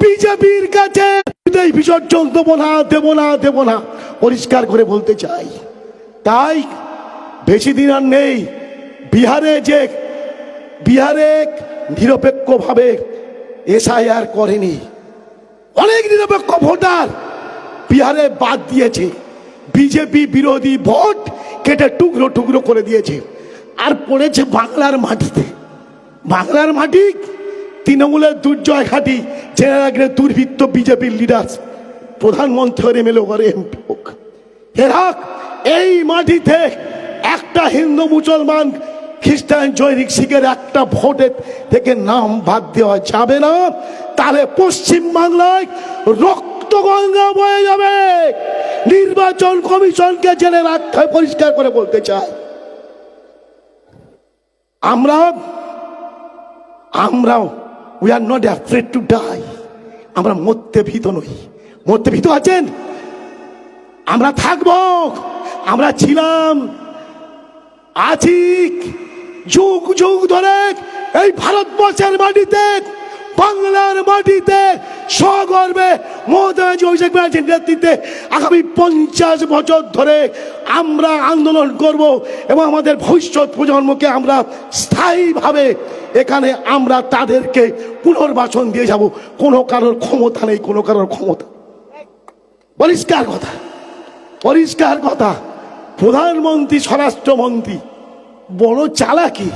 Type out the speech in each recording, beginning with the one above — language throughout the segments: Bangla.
বিজেপির কাছে বিসর্জন দেবো না দেবো না দেবো না। পরিষ্কার করে বলতে চাই, তাই বেশি দিন আর নেই। বিহারে যে, বিহারে নিরপেক্ষভাবে এসআইআর করেনি। অনেক নিরপেক্ষ ভোটার বিহারে বাদ দিয়েছে। বিজেপি বিরোধী ভোট কেটে টুকরো টুকরো করে দিয়েছে। আর পড়েছে বাংলার মাটিতে। বাংলার মাটি, তৃণমূলের দুর্জয় ঘাটি রাখলে দুর্বৃত্ত বিজেপির লিডার প্রধানমন্ত্রী এমএলএ করে এমপি হোক। এরা এই মাটিতে একটা হিন্দু মুসলমান খ্রিস্টান জৈনিক শিখের একটা ভোটের থেকে নাম বাদ দেওয়া যাবে না, তাহলে পশ্চিম বাংলায় রক্ত গঙ্গা বয়ে যাবে। নির্বাচন কমিশনকে জেনে রাখতে পরিষ্কার করে বলতে চাই। আমরা, আমরাও we are not afraid to die আমরা মরতে ভীত নই। মরতে ভীত আছেন? আমরা থাকব। আমরা ছিলাম। আছি। যুগ যুগ ধরে এই ভারতবর্ষের মাটিতে বাংলার মাটিতে সগর্বে মমতাজি অভিষেক ব্যানার্জির নেতৃত্বে আগামী পঞ্চাশ বছর ধরে আমরা আন্দোলন করব এবং আমাদের ভবিষ্যৎ প্রজন্মকে আমরা স্থায়ীভাবে এখানে আমরা তাদেরকে পুনর্বাসন দিয়ে যাব। কোনো কারোর ক্ষমতা নেই, কোনো কারোর ক্ষমতা। পরিষ্কার কথা পরিষ্কার কথা। প্রধানমন্ত্রী, স্বরাষ্ট্রমন্ত্রী, বড় চালাকি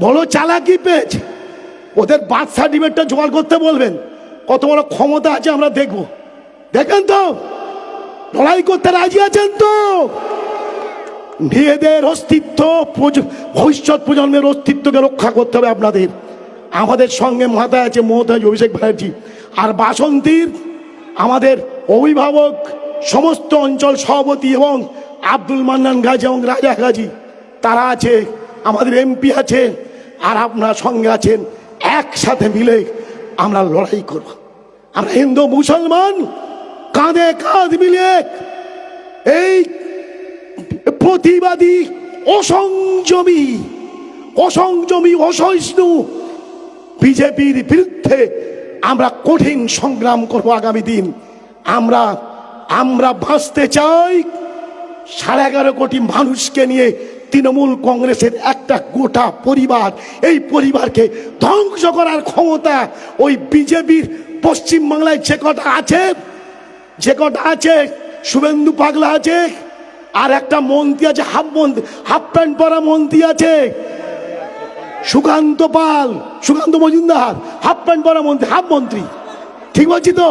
বড় চালাকি পেয়েছে। ওদের বার্থ সার্টিফিকেটটা জোগাড় করতে বলবেন। কত বড় ক্ষমতা আছে আমরা দেখব। দেখেন তো? লড়াই করতে রাজি আছেন তো? মেয়েদের অস্তিত্ব ভবিষ্যৎ প্রজন্মের অস্তিত্বকে রক্ষা করতে হবে আপনাদের। আমাদের সঙ্গে মাথায় আছে মমতাজ অভিষেক ব্যানার্জি। আর বাসন্তীর, আমাদের অভিভাবক সমস্ত অঞ্চল সভাপতি এবং আব্দুল মান্নান গাজী এবং রাজা গাজী, তারা আছে, আমাদের এমপি আছে আর আপনার সঙ্গে আছেন একসাথে মিলে আমরা লড়াই করব। আমরা হিন্দু, মুসলমান, কাঁধে কাঁধ মিলে এই প্রতিবাদী অসংযমী অসংযমী অসহিষ্ণু বিজেপির বিরুদ্ধে আমরা কঠিন সংগ্রাম করব আগামী দিন। আমরা আমরা বাঁচতে চাই। সাড়ে এগারো কোটি মানুষকে নিয়ে তৃণমূল কংগ্রেসের একটা গোটা পরিবার, এই পরিবারকে ধ্বংস করার ক্ষমতা ওই বিজেপির পশ্চিমবাংলায় যে কটা আছে, যে কটা আছে, শুভেন্দু পাগলা আছে, আর একটা মন্ত্রী আছে, হাফ মন্ত্রী, হাফ প্যান্ট পরা মন্ত্রী আছে, সুকান্ত পাল, সুকান্ত মজুমদার, হাফ প্যান্ট পরা মন্ত্রী, হাফ মন্ত্রী, ঠিক বলছি তো?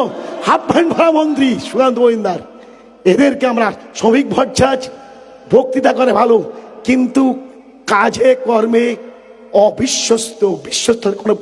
হাফ প্যান্ট পরা মন্ত্রী, সুকান্ত মজুমদার। এদেরকে আমরা শ্রমিক ভট্টাচ বক্তৃতা করে ভালো কিন্তু কাজে কর্মে অবিশ্বস্ত বিশ্বস্ত কোনো